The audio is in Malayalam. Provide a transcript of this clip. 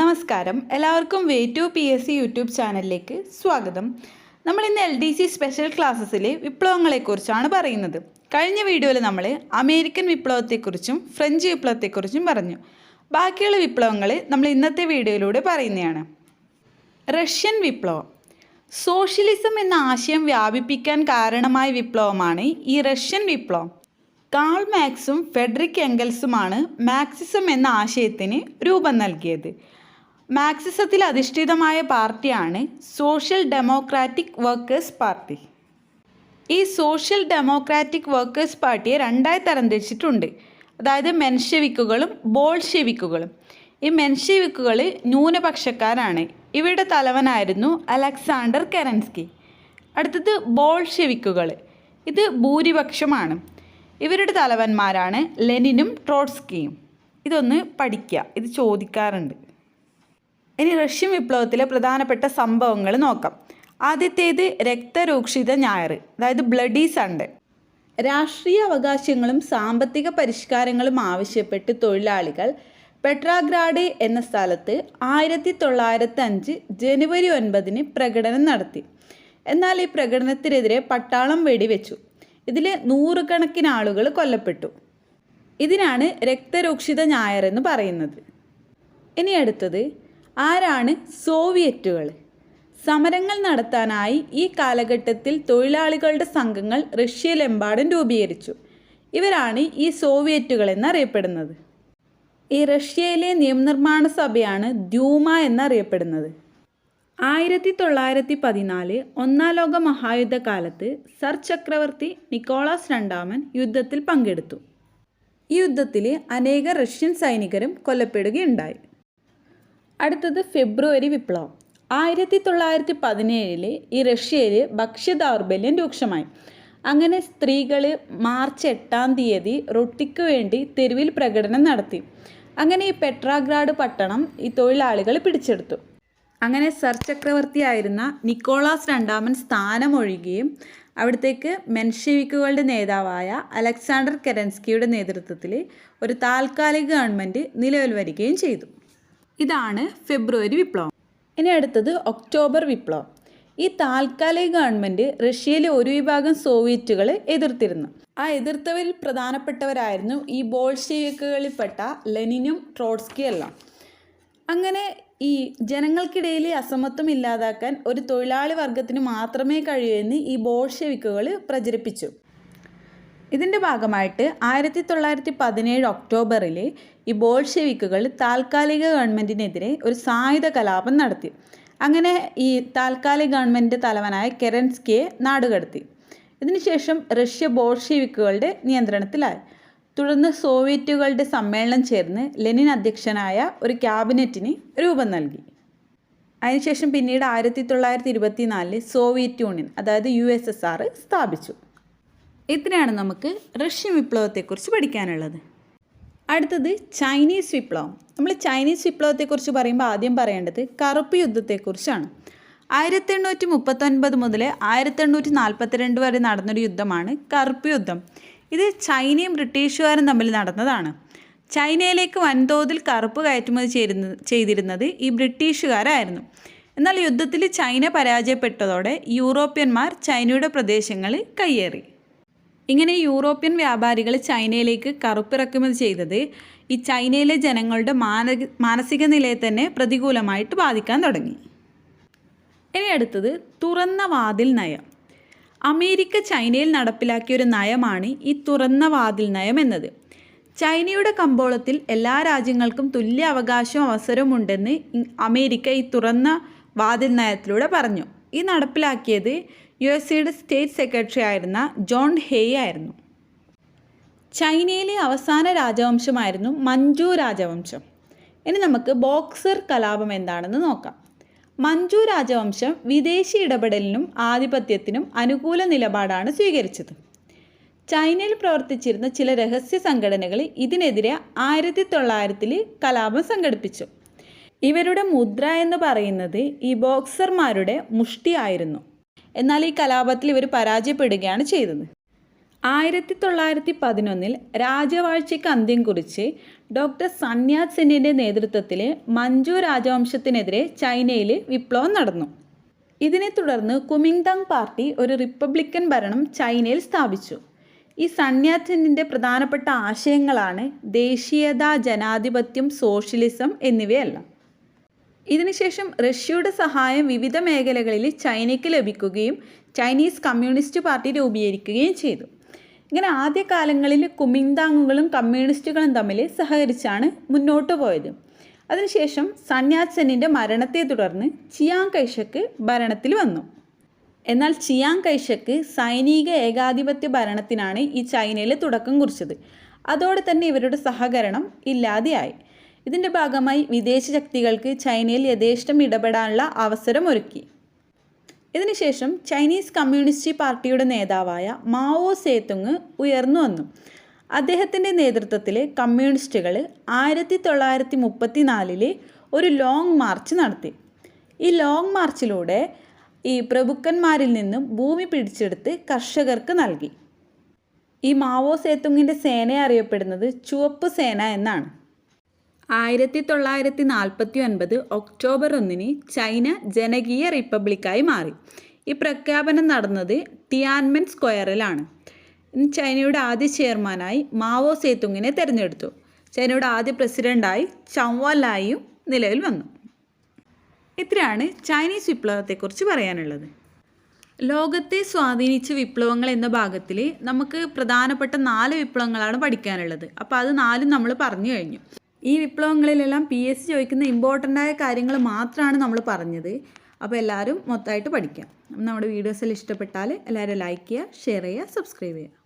നമസ്കാരം. എല്ലാവർക്കും way to P S C YouTube ചാനലിലേക്ക് സ്വാഗതം. നമ്മൾ ഇന്ന് എൽ ഡി സി സ്പെഷ്യൽ ക്ലാസ്സസിലെ വിപ്ലവങ്ങളെക്കുറിച്ചാണ് പറയുന്നത്. കഴിഞ്ഞ വീഡിയോയിൽ നമ്മൾ അമേരിക്കൻ വിപ്ലവത്തെക്കുറിച്ചും ഫ്രഞ്ച് വിപ്ലവത്തെക്കുറിച്ചും പറഞ്ഞു. ബാക്കിയുള്ള വിപ്ലവങ്ങൾ നമ്മൾ ഇന്നത്തെ വീഡിയോയിലൂടെ പറയുന്നതാണ്. റഷ്യൻ വിപ്ലവം. സോഷ്യലിസം എന്ന ആശയം വ്യാപിപ്പിക്കാൻ കാരണമായ വിപ്ലവമാണ് ഈ റഷ്യൻ വിപ്ലവം. കാൾ മാക്സും ഫെഡറിക് എംഗൽസുമാണ് മാക്സിസം എന്ന ആശയത്തിന് രൂപം നൽകിയത്. മാക്സിസത്തിൽ അധിഷ്ഠിതമായ പാർട്ടിയാണ് സോഷ്യൽ ഡെമോക്രാറ്റിക് വർക്കേഴ്സ് പാർട്ടി. ഈ സോഷ്യൽ ഡെമോക്രാറ്റിക് വർക്കേഴ്സ് പാർട്ടിയെ രണ്ടായി തരംതിരിച്ചിട്ടുണ്ട്. അതായത് മെൻഷെവിക്കുകളും ബോൾഷെവിക്കുകളും. ഈ മെൻഷെവിക്കുകൾ ന്യൂനപക്ഷക്കാരാണ്. ഇവരുടെ തലവനായിരുന്നു അലക്സാണ്ടർ കെറൻസ്കി. അടുത്തത് ബോൾഷെവിക്കുകൾ. ഇത് ഭൂരിപക്ഷമാണ്. ഇവരുടെ തലവന്മാരാണ് ലെനിനും ട്രോട്സ്കിയും. ഇതൊന്ന് പഠിക്കുക ഇത് ചോദിക്കാറുണ്ട്. ഇനി റഷ്യൻ വിപ്ലവത്തിലെ പ്രധാനപ്പെട്ട സംഭവങ്ങൾ നോക്കാം. ആദ്യത്തേത് രക്തരൂക്ഷിത ഞായർ അതായത് ബ്ലഡി സൺഡേ. രാഷ്ട്രീയ അവകാശങ്ങളും സാമ്പത്തിക പരിഷ്കാരങ്ങളും ആവശ്യപ്പെട്ട് തൊഴിലാളികൾ പെട്രാഗ്രാഡ് എന്ന സ്ഥലത്ത് ആയിരത്തി തൊള്ളായിരത്തി അഞ്ച് ജനുവരി ഒൻപതിന് പ്രകടനം നടത്തി. എന്നാൽ ഈ പ്രകടനത്തിനെതിരെ പട്ടാളം വെടിവെച്ചു. ഇതിൽ നൂറുകണക്കിന് ആളുകൾ കൊല്ലപ്പെട്ടു. ഇതിനാണ് രക്തരൂക്ഷിത ഞായർ എന്ന് പറയുന്നത്. ഇനി അടുത്തത് ആരാണ് സോവിയറ്റുകൾ? സമരങ്ങൾ നടത്താനായി ഈ കാലഘട്ടത്തിൽ തൊഴിലാളികളുടെ സംഘങ്ങൾ റഷ്യയിലെമ്പാടും രൂപീകരിച്ചു. ഇവരാണ് ഈ സോവിയറ്റുകൾ എന്നറിയപ്പെടുന്നത്. ഈ റഷ്യയിലെ നിയമനിർമ്മാണ സഭയാണ് ദ്യൂമ എന്നറിയപ്പെടുന്നത്. ആയിരത്തി തൊള്ളായിരത്തി പതിനാല് ഒന്നാം ലോക മഹായുദ്ധകാലത്ത് സർ ചക്രവർത്തി നിക്കോളാസ് രണ്ടാമൻ യുദ്ധത്തിൽ പങ്കെടുത്തു. ഈ യുദ്ധത്തിൽ അനേക റഷ്യൻ സൈനികരും കൊല്ലപ്പെടുകയുണ്ടായി. അടുത്തത് ഫെബ്രുവരി വിപ്ലവം. ആയിരത്തി തൊള്ളായിരത്തി പതിനേഴിൽ ഈ റഷ്യയിൽ ഭക്ഷ്യദൗർബല്യം രൂക്ഷമായി. അങ്ങനെ സ്ത്രീകൾ മാർച്ച് എട്ടാം തീയതി റൊട്ടിക്ക് വേണ്ടി തെരുവിൽ പ്രകടനം നടത്തി. അങ്ങനെ ഈ പെട്രാഗ്രാഡ് പട്ടണം ഈ തൊഴിലാളികൾ പിടിച്ചെടുത്തു. അങ്ങനെ സർ ചക്രവർത്തിയായിരുന്ന നിക്കോളാസ് രണ്ടാമൻ സ്ഥാനമൊഴിയുകയും അവിടത്തേക്ക് മെൻഷെവിക്കുകളുടെ നേതാവായ അലക്സാണ്ടർ കെറൻസ്കിയുടെ നേതൃത്വത്തിൽ ഒരു താൽക്കാലിക ഗവൺമെന്റ് നിലവിൽ വരികയും ചെയ്തു. ഇതാണ് ഫെബ്രുവരി വിപ്ലവം. ഇനി അടുത്തത് ഒക്ടോബർ വിപ്ലവം. ഈ താൽക്കാലിക ഗവൺമെന്റ് റഷ്യയിലെ ഒരു വിഭാഗം സോവിയറ്റുകളെ എതിർത്തിരുന്നു. ആ എതിർത്തവരിൽ പ്രധാനപ്പെട്ടവരായിരുന്നു ഈ ബോൾഷെവിക്കുകളിൽപ്പെട്ട ലെനിനും ട്രോട്സ്കിയും എല്ലാം അങ്ങനെ ഈ ജനങ്ങൾക്കിടയിൽ അസമത്വം ഇല്ലാതാക്കാൻ ഒരു തൊഴിലാളി വർഗത്തിന് മാത്രമേ കഴിയൂ എന്ന് ഈ ബോൾഷെവിക്കുകൾ പ്രചരിപ്പിച്ചു. ഇതിന്റെ ഭാഗമായിട്ട് ആയിരത്തി തൊള്ളായിരത്തി പതിനേഴ് ഒക്ടോബറിൽ ഈ ബോൾഷെവിക്കുകൾ താൽക്കാലിക ഗവൺമെന്റിനെതിരെ ഒരു സായുധ കലാപം നടത്തി. അങ്ങനെ ഈ താൽക്കാലിക ഗവൺമെന്റ് തലവനായ കെറൻസ്കിയെ നാടുകടത്തി. ഇതിനുശേഷം റഷ്യ ബോൾഷെവിക്കുകളുടെ നിയന്ത്രണത്തിലായി. തുടർന്ന് സോവിയറ്റുകളുടെ സമ്മേളനം ചേർന്ന് ലെനിൻ അധ്യക്ഷനായ ഒരു ക്യാബിനറ്റിന് രൂപം നൽകി. അതിനുശേഷം പിന്നീട് ആയിരത്തി തൊള്ളായിരത്തി ഇരുപത്തി നാലിൽ സോവിയറ്റ് യൂണിയൻ അതായത് യു എസ് എസ് ആർ സ്ഥാപിച്ചു. ഇത്രയാണ് നമുക്ക് റഷ്യൻ വിപ്ലവത്തെക്കുറിച്ച് പഠിക്കാനുള്ളത്. അടുത്തത് ചൈനീസ് വിപ്ലവം. നമ്മൾ ചൈനീസ് വിപ്ലവത്തെക്കുറിച്ച് പറയുമ്പോൾ ആദ്യം പറയേണ്ടത് കറുപ്പ് യുദ്ധത്തെക്കുറിച്ചാണ്. ആയിരത്തി എണ്ണൂറ്റി മുപ്പത്തൊൻപത് മുതൽ ആയിരത്തി എണ്ണൂറ്റി നാൽപ്പത്തിരണ്ട് വരെ നടന്നൊരു യുദ്ധമാണ് കറുപ്പ് യുദ്ധം. ഇത് ചൈനയും ബ്രിട്ടീഷുകാരും തമ്മിൽ നടന്നതാണ്. ചൈനയിലേക്ക് വൻതോതിൽ കറുപ്പ് കയറ്റുമതി ചേരുന്ന ചെയ്തിരുന്നത് ഈ ബ്രിട്ടീഷുകാരായിരുന്നു. എന്നാൽ യുദ്ധത്തിൽ ചൈന പരാജയപ്പെട്ടതോടെ യൂറോപ്യന്മാർ ചൈനയുടെ പ്രദേശങ്ങൾ കയ്യേറി. ഇങ്ങനെ യൂറോപ്യൻ വ്യാപാരികൾ ചൈനയിലേക്ക് കറുപ്പിറക്കുമതി ചെയ്തത് ഈ ചൈനയിലെ ജനങ്ങളുടെ മാന മാനസിക നിലയെ തന്നെ പ്രതികൂലമായിട്ട് ബാധിക്കാൻ തുടങ്ങി. ഇനി അടുത്തത് തുറന്ന വാതിൽ നയം. അമേരിക്ക ചൈനയിൽ നടപ്പിലാക്കിയ ഒരു നയമാണ് ഈ തുറന്ന വാതിൽ നയം എന്നത്. ചൈനയുടെ കമ്പോളത്തിൽ എല്ലാ രാജ്യങ്ങൾക്കും തുല്യ അവകാശവും അവസരവുമുണ്ടെന്ന് അമേരിക്ക ഈ തുറന്ന വാതിൽ നയത്തിലൂടെ പറഞ്ഞു. ഈ നടപ്പിലാക്കിയത് യു എസ് സിയുടെ സ്റ്റേറ്റ് സെക്രട്ടറി ആയിരുന്ന ജോൺ ഹേ ആയിരുന്നു. ചൈനയിലെ അവസാന രാജവംശമായിരുന്നു മഞ്ജു രാജവംശം. ഇനി നമുക്ക് ബോക്സർ കലാപം എന്താണെന്ന് നോക്കാം. മഞ്ജു രാജവംശം വിദേശി ഇടപെടലിനും ആധിപത്യത്തിനും അനുകൂല നിലപാടാണ് സ്വീകരിച്ചത്. ചൈനയിൽ പ്രവർത്തിച്ചിരുന്ന ചില രഹസ്യ സംഘടനകൾ ഇതിനെതിരെ ആയിരത്തി തൊള്ളായിരത്തിൽ കലാപം സംഘടിപ്പിച്ചു. ഇവരുടെ മുദ്ര എന്ന് പറയുന്നത് ഈ ബോക്സർമാരുടെ മുഷ്ടിയായിരുന്നു എന്നാൽ ഈ കലാപത്തിൽ ഇവർ പരാജയപ്പെടുകയാണ് ചെയ്തത്. ആയിരത്തി തൊള്ളായിരത്തി പതിനൊന്നിൽ രാജവാഴ്ചയ്ക്ക് അന്ത്യം കുറിച്ച് ഡോക്ടർ സന്യാത് സെന്നിന്റെ നേതൃത്വത്തിൽ മഞ്ജു രാജവംശത്തിനെതിരെ ചൈനയിൽ വിപ്ലവം നടന്നു. ഇതിനെ തുടർന്ന് കുമിങ്താങ് പാർട്ടി ഒരു റിപ്പബ്ലിക്കൻ ഭരണം ചൈനയിൽ സ്ഥാപിച്ചു. ഈ സന്യാസിന്റെ പ്രധാനപ്പെട്ട ആശയങ്ങളാണ് ദേശീയത ജനാധിപത്യം സോഷ്യലിസം എന്നിവയെല്ലാം. ഇതിനുശേഷം റഷ്യയുടെ സഹായം വിവിധ മേഖലകളിൽ ചൈനയ്ക്ക് ലഭിക്കുകയും ചൈനീസ് കമ്മ്യൂണിസ്റ്റ് പാർട്ടി രൂപീകരിക്കുകയും ചെയ്തു. ഇങ്ങനെ ആദ്യകാലങ്ങളിൽ കുമിങ്താങ്ങുകളും കമ്മ്യൂണിസ്റ്റുകളും തമ്മിൽ സഹകരിച്ചാണ് മുന്നോട്ട് പോയത്. അതിനുശേഷം സന്യാസനിന്റെ മരണത്തെ തുടർന്ന് ചിയാങ് കൈഷക്ക് ഭരണത്തിൽ വന്നു. എന്നാൽ ചിയാങ് കൈഷക്ക് സൈനിക ഏകാധിപത്യ ഭരണത്തിനാണ് ഈ ചൈനയിൽ തുടക്കം കുറിച്ചത്. അതോടെ തന്നെ ഇവരുടെ സഹകരണം ഇല്ലാതെയായി. ഇതിന്റെ ഭാഗമായി വിദേശ ശക്തികൾക്ക് ചൈനയിൽ യഥേഷ്ടം ഇടപെടാനുള്ള അവസരം ഒരുക്കി. ഇതിനുശേഷം ചൈനീസ് കമ്മ്യൂണിസ്റ്റ് പാർട്ടിയുടെ നേതാവായ മാവോ സേത്തുങ് ഉയർന്നു വന്നു. അദ്ദേഹത്തിന്റെ നേതൃത്വത്തിൽ കമ്മ്യൂണിസ്റ്റുകൾ ആയിരത്തി തൊള്ളായിരത്തി മുപ്പത്തി ഒരു ലോങ് മാർച്ച് നടത്തി. ഈ ലോങ് മാർച്ചിലൂടെ ഈ പ്രഭുക്കന്മാരിൽ നിന്നും ഭൂമി പിടിച്ചെടുത്ത് കർഷകർക്ക് നൽകി. ഈ മാവോ സേത്തുങ്ങിന്റെ സേനയെ അറിയപ്പെടുന്നത് ചുവപ്പ് സേന എന്നാണ്. ആയിരത്തി തൊള്ളായിരത്തി നാൽപ്പത്തി ഒൻപത് ഒക്ടോബർ ഒന്നിന് ചൈന ജനകീയ റിപ്പബ്ലിക്കായി മാറി. ഈ പ്രഖ്യാപനം നടന്നത് ടിയാൻമെൻ സ്ക്വയറിലാണ്. ചൈനയുടെ ആദ്യ ചെയർമാനായി മാവോ സേതുങ്ങിനെ തിരഞ്ഞെടുത്തു. ചൈനയുടെ ആദ്യ പ്രസിഡന്റായി ചൗവാലായും നിലവിൽ വന്നു. ഇത്രയാണ് ചൈനീസ് വിപ്ലവത്തെക്കുറിച്ച് പറയാനുള്ളത്. ലോകത്തെ സ്വാധീനിച്ച വിപ്ലവങ്ങൾ എന്ന ഭാഗത്തിൽ നമുക്ക് പ്രധാനപ്പെട്ട നാല് വിപ്ലവങ്ങളാണ് പഠിക്കാനുള്ളത്. അപ്പോൾ അത് നാലും നമ്മൾ പറഞ്ഞു കഴിഞ്ഞു. ഈ വിപ്ലവങ്ങളിലെല്ലാം പി എസ് സി ചോദിക്കുന്ന ഇമ്പോർട്ടന്റ് ആയ കാര്യങ്ങൾ മാത്രമാണ് നമ്മൾ പറഞ്ഞത്. അപ്പോൾ എല്ലാവരും മൊത്തമായിട്ട് പഠിക്കാം. നമ്മുടെ വീഡിയോസെല്ലാം ഇഷ്ടപ്പെട്ടാൽ എല്ലാവരും ലൈക്ക് ചെയ്യുക ഷെയർ ചെയ്യുക സബ്സ്ക്രൈബ് ചെയ്യുക.